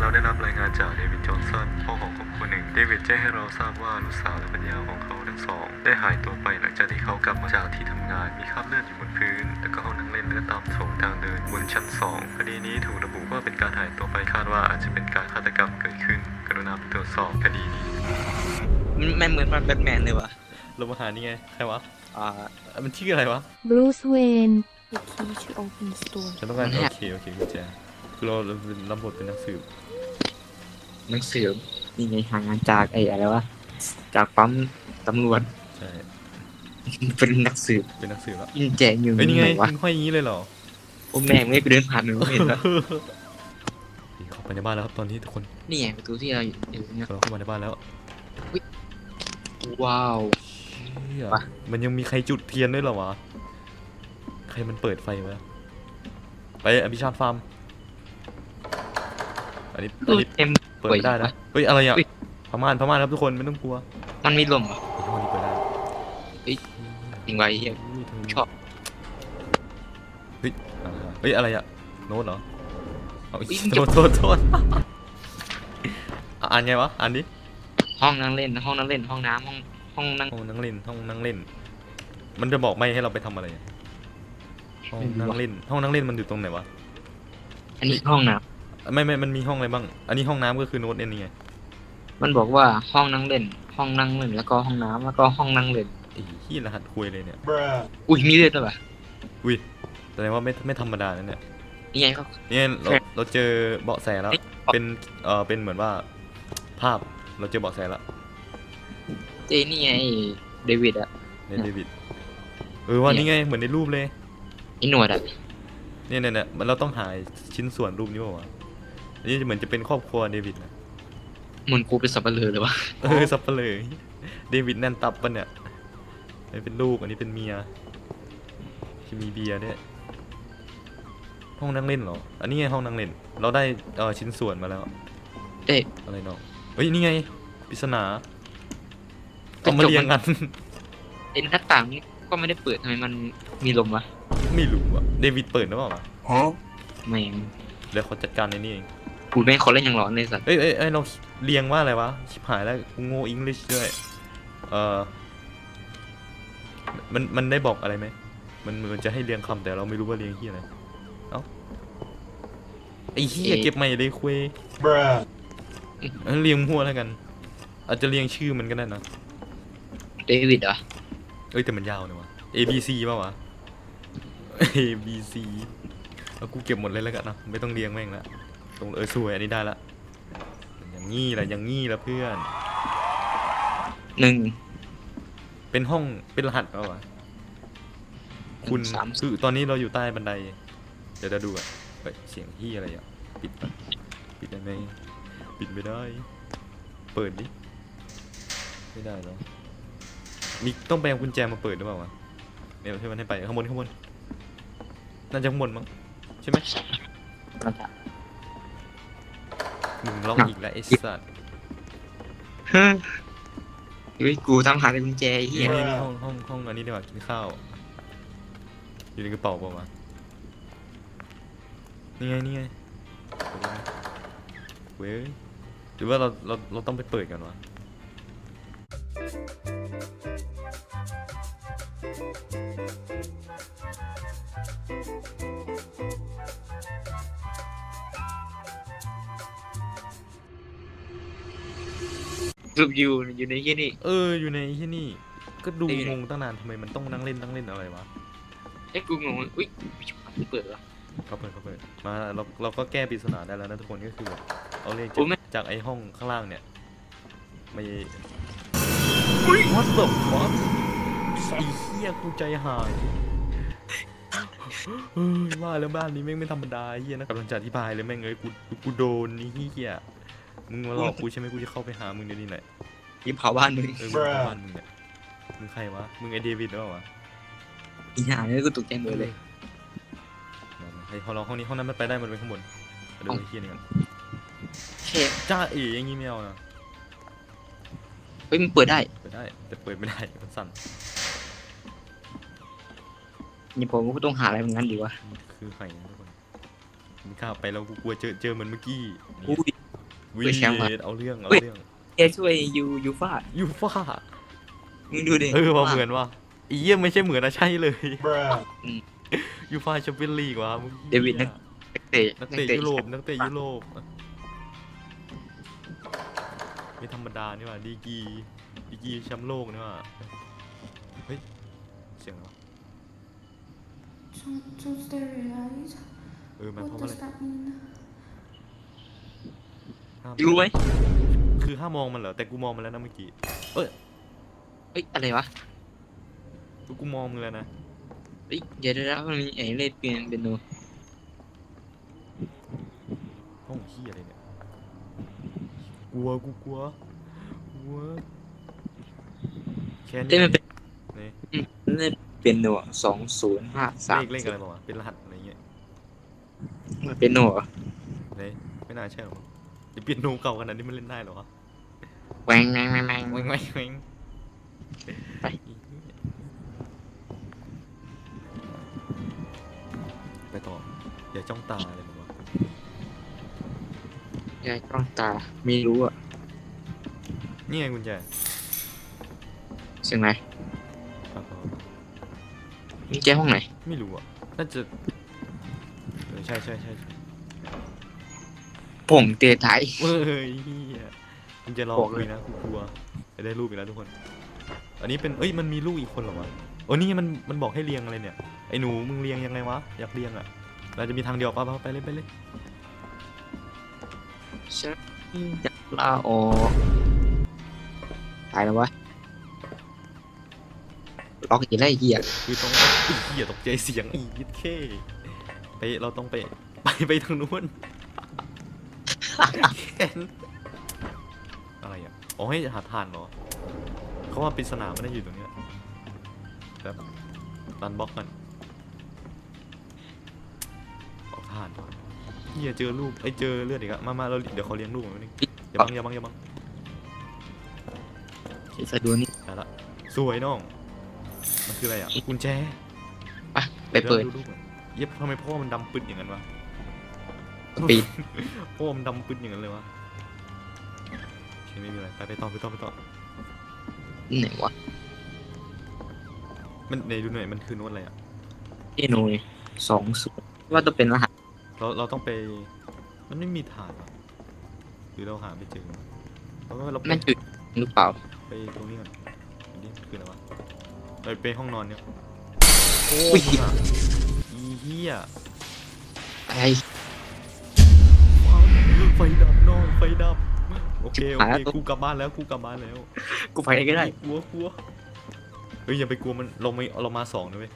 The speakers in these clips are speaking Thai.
เราได้รับรายงานจากเดวิดจอห์นสันพ่อของครอบครัวหนึ่งเดวิดแจ้งให้เราทราบว่าลูกสาวและภรรยาของเขาทั้งสอง ได้หายตัวไปหลังจากที่เขากลับมาจากที่ทำงานมีคราบเลือดอยู่บนพื้น และก็ห้องนั่งเล่นและตามโถงทางเดินบนชั้นสองคดีนี้ถูกระบุว่าเป็นการหายตัวไปคาดว่าอาจจะเป็นการฆาตกรรมเกิดขึ้น กรุณาไปตรวจสอบคดีนี้มันแม่งเหมือนมันแบทแมนเลยวะเรามาหานี่ไงใครวะอ่าอะมันชื่ออะไรวะ Bruce Wayne The key to open the door. ฉันต้องการมันแฮโอกเคโอเคกุญแจ คือเราเราเป็นรับบทเป็นนักสืบหนังสือนี่ไงหางานจากไอ้อะไรวะจากปั๊มตำรวจ ใช่เป็นนักสืบเป็นนักสืบแล้วยิงแจงอยู่เอ้ยนี่ไงไหนวะมึงห้อยอย่างนี้เลยเหรอโอ้แม่งไม่ไปเดินผ่านหนูไม่เห็นแล้วนี่เข้าไปในบ้านแล้วครับตอนนี้ทุกคนนี่ไงประตูที่เราอยู่เนี่ยเราเข้ามาในบ้านแล้วว้าวเหี้ยไปมันยังมีใครจุดเทียนด้วยเหรอวะใครมันเปิดไฟไว้ไปอภิชาติฟาร์ม อันนี้อันนี้เต็มเปิดไม่ได้นะเฮ้ยอะไรอะอุ๊ยพม่านพม่านครับทุกคนไม่ต้องกลัวมันมีลมเหรอไอ้ห้องนี้เปิดได้เฮ้ยจริงไว้เฮียอุ้ยทางนี้ชอบเฮ้ยอ่าเฮ้ยอะไรอะโน้ตเหรอเอาอีกอุ๊ยโทษโทษโทษอะอ่านไงวะอ่านดิห้องนั่งเล่นห้องนั่งเล่นห้องน้ำห้องห้องนั่งห้องนั่งเล่นห้องนั่งเล่น มันจะบอกไม่ให้เราไปทำอะไรอะห้องนั่งเล่นห้องนั่งเล่นมันอยู่ตรงไหนวะอันนี้ห้องน้ ไม่ไม่มันมีห้องอะไรบ้าง อันนี้ห้องน้ำก็คือโน้ตเอ็นนี่ไงำมันบอกว่าห้องนั่งเล่น ห้องนั่งเล่น แล้วก็ห้องน้ำแล้วก็ห้องนั่งเล่น ไอ้ที่รหัสคุยเลยเนี่ยอุ้ยมีเลือดด้วยปะอุ้ยแสดงว่าไม่ไม่ธรรมดานั่นเนี่ยนี่ไงเขา เนี่ยเราใช่เราเจอเบาะแสแล้ว เอ้ย เป็นเออเป็นเหมือนว่า ภาพเราเจอเบาะแสแล้วเอ้ยนี่ไงไอ้เดวิดอะ ในเดวิดเออว่าเนี่ย นี่ไงเหมือนในรูปเลยไอ้หนวดอะเนี่ยเนี่ยเนี่ยมันเราต้องหาชิ้นส่วนรูปนี้ป่าวะ อันนี้เหมือนจะเป็นครอบครัวเดวิดนะเหมันกูเป็นสับปะเลอเลยวะเออสับเปะเลยเดวิดแน่นตับปะเนี่ยอันนี้เป็นลูกอันนี้เป็นเมียที่มีเบียร์ด้วยห้องนั่งเล่นเหรอ อันนี้ไงห้องนั่งเล่น เราได้เออชิ้นส่วนมาแล้ว เอ้ยอะไรเนาะเฮ้ยนี่ไงปริศนากระจกเอามาเรียงกันไอ้หน้าต่างนี่ก็ไม่ได้เปิดทำไมมันมีลมวะไม่รู้อะเดวิดเปิดหรือเปล่าวะแม่งเดี๋ยวเขาจัดการในนี่เอง กูแม่งเขาเล่นยังร้อนเลยสัตว์เอ้ยเอ้ยเอ้ยเราเรียงว่าอะไรวะ ชิบหายแล้วกูโง่อังกฤษด้วย เออมันมันได้บอกอะไรไหม มันมันจะให้เรียงคำแต่เราไม่รู้ว่าเรียงที่อะไร เอ้าไอ้เหี้ยเก็บใหม่เลยคุยเอ้ยเรียงมั่วแล้วกัน อาจจะเรียงชื่อมันก็ได้นะเดวิดเหรอเอ้ยแต่มันยาวเลยวะ A B C ป่าวะ A B C เอากูเก็บหมดเลยแล้วกันนะไม่ต้องเรียงแม่งละ ตรงเออสวยอันนี้ได้ละ อย่างงี้แหละอย่างงี้ละเพื่อน หนึ่ง เป็นห้องเป็นรหัสเปล่าวะคุณสาม คือตอนนี้เราอยู่ใต้บันได เดี๋ยวจะดูอะเฮ้ยเสียงที่อะไรอะ ปิดปะปิดได้ไหมปิดไม่ได้ เปิดดิ ไม่ได้แล้วมีต้องแปลงกุญแจมาเปิดหรือเปล่าวะเนี่ยใช่มันให้ไปข้างบนข้างบน น่าจะข้างบนมั้งใช่ไหมเราจะ มึงล็อกอีกแล้วไอ้สัตว์เฮ้ยเฮ้ยกูทำหาในกุญแจไอ้เฮีนี่ยนี่นี่ห้องห้องห้องอันนี้ดีกว่ากินข้าว อยู่ในกระเป๋าเปล่าวะนี่ไงนี่ไงเปิดได้ไหมเว้ยหรือว่าเราเราเราต้องไปเปิดกันวะ รูปอยู่อยู่ในที่นี่ เอออยู่ในที่นี่ ก็ดูนี่ไงงงตั้งนานทำไมมันต้องนั่งเล่นนั่งเล่นอะไรวะเอ้ยกูงงอุ้ยไม่เปิดเหรอเขาเปิดเขาเปิดมาเราเราก็แก้ปริศนาได้แล้วนะทุกคนก็คือแบบเอาเลขโอ้จากไม่จากไอ้ห้องข้างล่างเนี่ยไม่ What the fuck ไอ้เหี้ยกูใจหายเฮ้ยว่าแล้วบ้านนี้แม่งไม่ธรรมดาไอ้เหี้ยนะกำลังจะอธิบายเลยแม่งเอ้ยกูกูโดนนี่เหี้ย มึงมาหลอกกูใช่ไหมกูจะเข้าไปหามึงเดี๋ยวนี้แหละยิบเผาบ้านมึงเออมึงเข้าบ้านมึงเนี่ยมึงใครวะ มึงไอเดวิดหรือเปล่าวะอีห่าเนี่ยกูตกใจหมดเลยไอ้ห้องเราห้องนี้ห้องนั้นมันไปได้มันไปข้างบนมาดูไอ้เหี้ยนี่กันเช่จ้าเอ๋อย่างงี้ไม่เอานะเฮ้ยมันเปิดได้เปิดได้ แต่เปิดไม่ได้มันสั่นนี่ผมก็ต้องหาอะไรเหมือนกันดีวะมันคือไห่นะทุกคนมีข้าวไปแล้วกูกลัวเจอเจอเหมือนเมื่อกี้นี่อุ้ย วีไปแชมป์ว่ะเอาเรื่องเอาเฮ้ยเรื่องแกช่วยยูยูฟ่ายูฟ่ามึงดูดิเออว่าเหมือนว่ะอีเยี่ยมไม่ใช่เหมือนนะใช่เลยอืมยูฟ่าแชมเปี้ยนลีกว่ะมึงเดวิดนักนักเตะนักเตะยุโรปนักเตะยุโรปไม่ธรรมดานี่ว่ะดีกรีดีกรีแชมป์โลกนี่ว่ะเฮ้ยเสียงอะไรวะ Don't, don't stare at your eyes. เออมันเพราะ What อะไร does that mean? ห้ามรู้ไหมคือห้ามมองมันเหรอแต่กูมองมันแล้วนะเมื่อกี้เอ้ยเฮ้ยอะไรวะกูมองมึงแล้วนะเฮ้ยเดี๋ยวเดี๋ยวเดี๋ยวมันมีไอ้เล่นเปียนเป็นโนห้องขี้อะไรเนี่ยกลัวกูกลัวกลัวแค่เล่นมันเป็นนี่อืมเล่นเป็นโนสองศูนย์ห้าสามเลขเลขอะไรบ้างวะเป็นรหัสอะไรเงี้ยมันเป็นโนเหรอนี่ไม่น่าใช่หรอก จะเปลี่ยนโนเก่าขนาดนี้มันเล่นได้เหรอวะแหวงแหวงแหวงแหวงแม่งแม่งแม่งไป ไปต่อ อย่าจ้องตาเลยมึงวะยายกล้องตาไม่รู้อะนี่ไงกุญแจเสียงอะไรครับผมมีแก้ห้องไหนไม่รู้อะ น่าจะเออใช่ใช่ใช่ใช่ ผมเตะไทยเฮ้ยเหี้ยมันจะรอบอกเลยคุยนะกูกลัวจะได้รูปอีกแล้วทุกคน อันนี้เป็นเอ้ยมันมีลูกอีกคนเหรอวะโอ้นี่มันมันบอกให้เรียงอะไรเนี่ยไอ้หนูมึงเรียงยังไงวะอยากเรียงอะเราจะมีทางเดียวปะปะไปเลยไปเลยฉันจะลาออกตายแล้ววะล็อกอย่าได้เหี้ยคือต้องอีเหี้ยตกใจเสียงอียิดเคไปเราต้องไปไปไปทางนู้นแขน อะไรอะอ๋อให้หาทานเหรอเขาว่าปริศนาไม่ได้อยู่ตรงเนี้ยแบบตันบล็อกกันออกทานเฮียเจอลูกไอ้ยเจอเลือดอีกอะมามาเราเดี๋ยวเขาเลี้ยงลูกมันนึงอย่าบังอย่าบังอย่าบังสะดูนี่ได้ละสวยน้อง มันคืออะไรอะกุญแจไปเปิดยวลูกหน่อยเย็บทำไมพ่อมันดำปึ๊ดอย่างนั้นวะส ปีดพ่อมันดำปึ๊ดอย่างนั้นเลยวะโอเคไม่มีอะไรไปไปต่อไปต่อไปต่อไหนวะมันในดูหน่อยมันคือโน้ตอะไรอะเอโนยสองศูนย์ว่าต้องเป็นรหัสเราเราต้องไป มันไม่มีฐานอะหรือเราหาไม่เจอเพราะว่าเราไปนั่นจุดหรือเปล่าไปตรงนี้ก่อนอันนี้คืออะไรวะเราไปห้องนอนเนี่ยโอ้อุ้ยมึงอะอีเหี้ยอะไร ไฟดับน้องไฟดับ โอเคโอหาเคตัวกูกลับบ้านแล้วกูกลับบ้านแล้วกูไปก็ได้กลัวกลัวเฮ้ยอย่าไปกลัวมันเราไม่เรามาสองนะเว้ย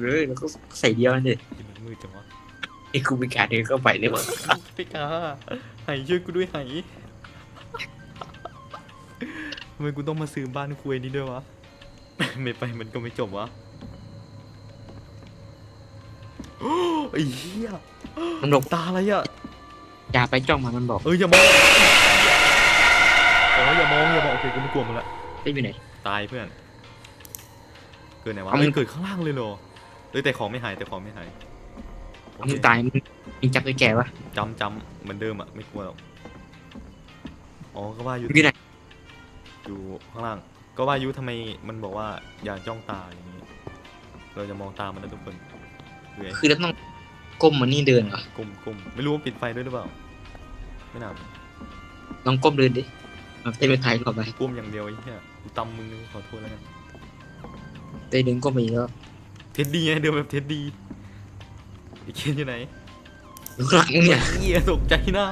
เลยแล้วก็ใส่เดียวกันดิที่มันมืดจังวะไอ้กูไปการเดินเข้าไปเลยมั้งไปกาไหช่วยกูด้วยไหทำไมกูต้องมาซื้อบ้านคุยนี้ด้วยวะไม่ไปมันก็ไม่จบวะโอ้ไอ้เหี้ยมันบอกตาอะไรอะ อย่าไปจ้องมันมันบอกเอออย่ามองอ๋ออย่ามองอย่ามองโอเคกูไม่กลัวมันละได้อยู่ไหน ตายเพื่อน เกิดไหนวะเอามึเอ้งยเกิดข้างล่างเลยเหรอเอ้ยแต่ของไม่หายแต่ของไม่หายโอมึเคงตายมึงมึงจับไปแก่วะจำจำเหมือนเดิมอะไม่กลัวหรอกอ๋อก็ว่าอยู่ มึงอยู่ไหนอยู่ข้างล่าง ก็ว่ายุทำไมมันบอกว่าอย่าจ้องตาอย่างนี้ เราจะมองตามมันนะทุกคนคือไอ้คือเราต้อง ก้มมันนี่เดินเหรอ กลมกลมไม่รู้ว่าปิดไฟด้วยหรือเปล่า ไม่น่าลองก้มเดินดิมันเต้นไปไทยต่อไปกลมอย่างเดียวไอ้เหี้ยกูตำมึงขอโทษแล้วกันเต้นเดินก้มไปอีกแล้วเท็ดดี้ไงเดินแบบเท็ดดี้ไอ้เคนอยู่ไหนอยู่ข้างหลังเนี่ย เหี้ยตกใจหน้า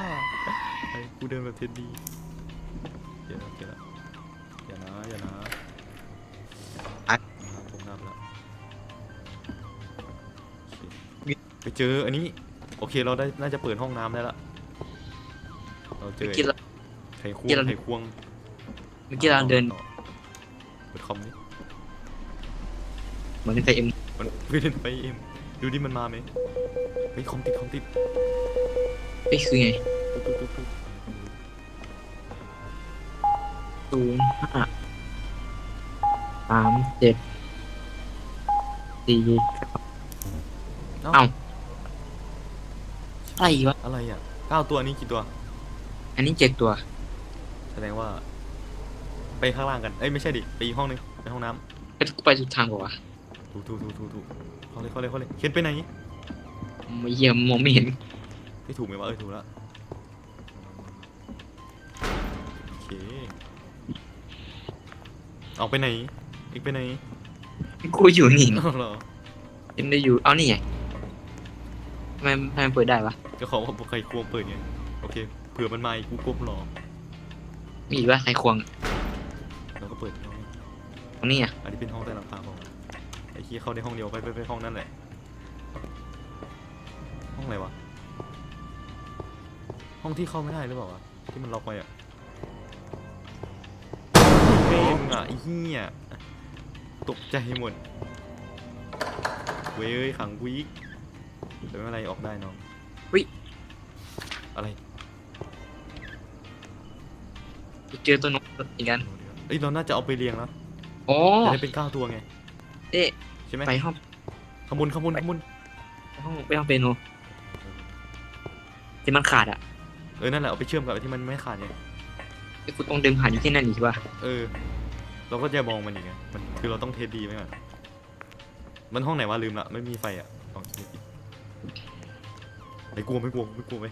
ไอ้กูเดินแบบเท็ดดี้เดี๋ ไปเจออันนี้ โอเคเราได้น่าจะเปิดห้องน้ำได้ละเราเจเมื่ออกี้เราไขควงเมื่อกี้เราไขควงเมื่อกี้เราเดินต่อเปิดคอมนี่เหมือนไทยเอ็มมันไม่ได้ไปเอ็มดูดิมันมาไหมเฮ้ยคอมติดคอมติดไม่คือไงปุ๊บปุ๊บปุ๊บปุ๊บศูนย์ห้าสามเจ็ดสี่ เอ้า เอ้า อะไรวะ อะไรอะเก้าตัวนี้กี่ตัว อันนี้เจ็ดตัว แสดงว่า ไปข้างล่างกัน เอ้ยไม่ใช่ดิ ไปอีกห้องนึงไปห้องน้ก็ไปสุดทางบอกว่าำถูกถูกถูกถูกถูกเข้าเลยเข้าเลยเข้าเลยเขียนไปไหนไม่เยี่ยมมองไม่เห็นไม่ถูกไหมวะเออถูกแล้วโอเคออกไปไหนอีกไปไหนกูอยู่นี่อ้าวเหรอยังได้อยู่ เอานี่ไง ทำไมทำไมเปิดได้วะก็ขอว่าใครควงเปิดไงโอเคเผื่อมันมาอีกกูก้มรอมีอีกว่าใครควงแล้วก็เปิดห้องตรงนี้อะอันนี้เป็นห้องใต้หลังคาห้องไอ้ขี้ยเข้าในห้องเดียวไปไปไปห้องนั่นแหละ ห้องอะไรวะห้องที่เข้าไม่ได้หรือเปล่าวะที่มันล็อกไว้อะเฮ้ยมึงอะไอ้เหี้ยตกใจหมดเว้ยขังกูอีก แต่ไม่เป็นไรออกได้น้องอุ๊ย อะไรเจอตัวนกอีกอันเอ้ยเราน่าจะเอาไปเรียงแล้วอ๋อจะได้เป็นเก้าตัวไงเอ๊ะใช่ไหมไปห้องขมุนขมุนขมุนไปห้องไปห้องเปียโนที่มันขาดอะเออนั่นแหละเอาไปเชื่อมกับไอ้ที่มันไม่ขาดไงไอ้กูต้องดึงผ่านอยู่ที่นั่นอีกว่าเออ เราก็จะมองมันอย่างเงี้ยมันคือเราต้องเทสดีไว้ก่อนมันห้องไหนวะลืมละไม่มีไฟอะอ๋อไม่ปิด ไม่กลัวไม่กลัวไม่กลัวไหม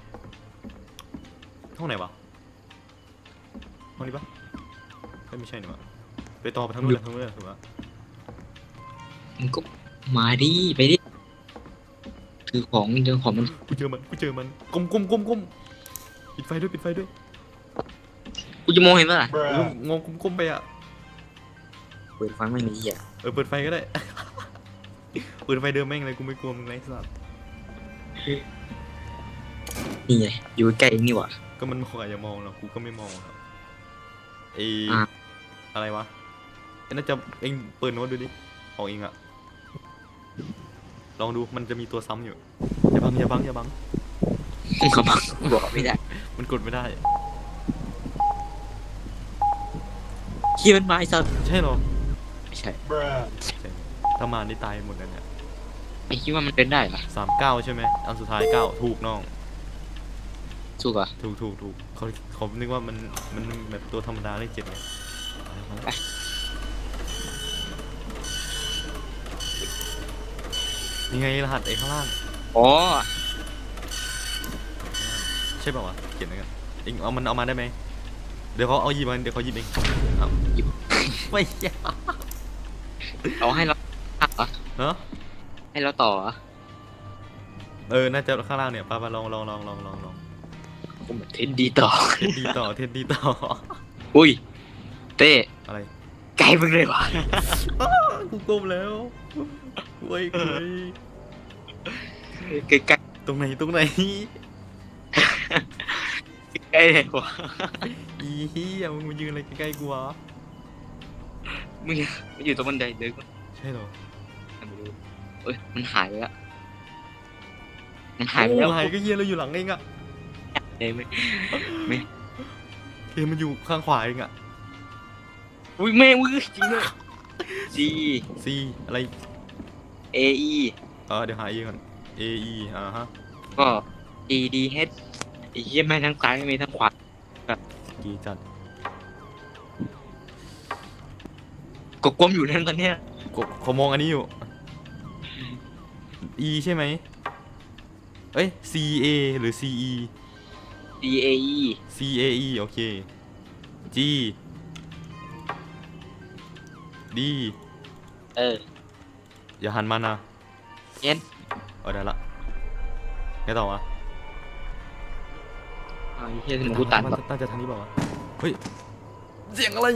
ห้องไหนวะห้องนี้ปะเอ้ยไม่ใช่นี่วะไปต่อไปทางนู้นเลยทางนู้นเลยถูกปะมึงก็มาดิไปดิถือของเจอของมันกูเจอมันกูเจอมันก้มก้มก้มก้มปิดไฟด้วยปิดไฟด้วยกูจะมองเห็นปะล่ะเอองงก้มก้มไปอะเปิดฟังไม่มีอะเออเปิดไฟก็ได้ เปิดไฟเดิมแม่งเลยกูไม่กลัวมึงไรสัส นี่ไงอยู่ใกล้เองนี่หว่า ก็มันมองอาจจะมองหรอกกูก็ไม่มองครับไออะ อะไรวะไอ้น่าจะเองเปิดโน้ตดูดิของเองอะลองดูมันจะมีตัวซ้ำอยู่อย่าบังอย่าบังอย่าบังมึงก็บอกบอกไม่ได้มันกดไม่ได้ขี้มันมาไอ้สัสใช่เหรอไม่ใช่ใช่ถ้ามานี่ตายหมดแล้วเนี่ยไอ้คิดว่ามันเป็นได้เหรอสามเก้าใช่ไหมอันสุดท้ายเก้าถูกน้อง สู้กว่าถูกถูกถูกเขาเขานึกว่ามันมันแบบตัวธรรมดาเลขเจ็ดไงมาแล้วมาแล้วนี่ไงรหัสไอ้ข้างล่างอ๋อใช่ป่าวะเขียนไว้กันเองเอามันเอามาได้ไหมเดี๋ยวเขาเอาหยิบมันเดี๋ยวเขาหยิบเองเอาหยิบไม่ใช่เอาให้เราเหรอเนาะให้เราต่อเหรอเออน่าจะข้างล่างเนี่ยป้าป้าลองลองลองลองลองลอง ผมเทนดีต่อ เทนดีต่อเทนดีต่อ อุ้ย เต้อะไร ไกลมึงเลยวะกูก้มแล้วเว้ยเว้ยใกล้ใกล้ตรงไหนตรงไหนใกล้เลยวะอีเฮียมึงมายืนอะไรใกล้ๆกูวะมึงมึงอยู่ตรงบันไดเดินก็ใช่เหรอไม่รู้เอ้ยมันหายไปแล้วมันหายไปแล้วโอ้หายก็เฮียเราอยู่หลังเองอะ เอ้ยไม่เฮียมันอยู่ข้างขวาเองอะอุ้ยแม่งอุ้ยจริงด้วย C ซีอะไร A E เออเดี๋ยวหาเองก่อน A E อ่าฮะ ก็ D D H ไอ้เหี้ยแม่งทั้งซ้ายไม่มีทั้งขวากีจัดกดกลมอยู่นั่นตอนเนี้ยกดเขามองอันนี้อยู่ E ใช่ไหมเอ้ย C A หรือ C E D A E C A E โอเค G D เออ อย่าหันมานะ N เออได้ละไงต่อวะเอาไอ้เหี้ยสมองกูตันแบบน่าจะทางนี้เปล่าวะเฮ้ย เสียงอะไร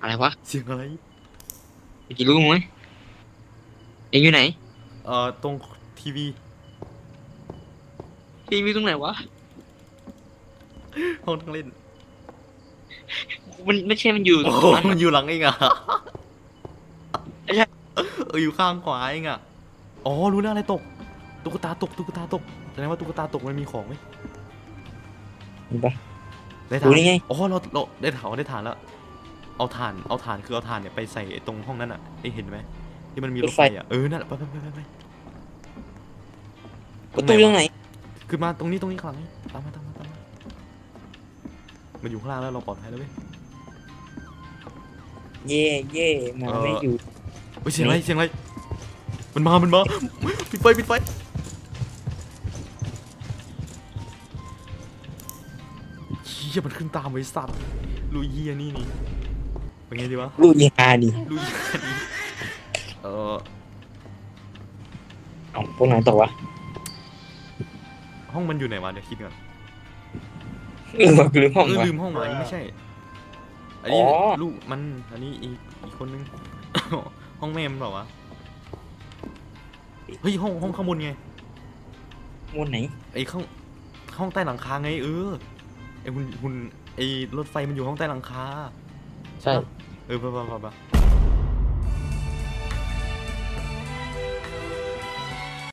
อะไรวะเสียงอะไรเมื่อกี้รู้ไหมเอ็งอยู่ไหน เอ่อ ตรงทีวี ทีวีตรงไหนวะ ห้องนั่งเล่น มันไม่ใช่มันอยู่โอ้ตโหรงนั้นมันอยู่หลังเองอะไอ้เหี้ยเอออยู่ข้างขวาเองอะ อ๋อ รู้แล้วอะไรตก ตุ๊กตาตก ตุ๊กตาตก แสดงว่าตุ๊กตาตกมันมีของไหมเห็นปะได้ฐารู้นได้ไง อ๋อเราเราได้ถามว่าได้ฐานแล้ว เอาฐาน เอาฐานคือเอาฐานเนี่ยไปใส่ไอ้ตรงห้องนั้นอะได้เห็นไหมที่มันมีรถไฟอะ เออ นั่นแหละไปไปไปไปไปประตูยังไหนก ขึ้นมาตรงนี้ตรงนี้ข้างหลังนี่ตามมาตามมาตามมามันอยู่ข้างล่างแล้วเราปลอดภัยแล้วเว้ยเย่เย่มาเออไม่อยู่เฮ้ยเสียงอะไรเสียงอะไรมันมามันมาปิดไฟปิดไฟเฮียมันขึ้นตามไว้สัตว์ลุยเฮียนี่นี่เป็นไงดีวะลูกยาดิลุยเฮียนี่เออเอาพวกนั้นต่อวะ ห้องมันอยู่ไหนวะเดี๋ยวคิดก่อนเออมาลืมห้องเออวะ ลืมห้องไว้ไม่ใช่ อันนี้อ๋อ ลูกมันอันนี้อีกอีกคนนึง ห้องแม่มันเปล่าวะเฮ้ยห้องห้องข้างบนไงมวนไหนไอ้ข้างห้องใต้หลังคาไงเออไอ้คุณคุณไอ้รถไฟมันอยู่ห้องใต้หลังคา ใช่ เออไปไปไปไป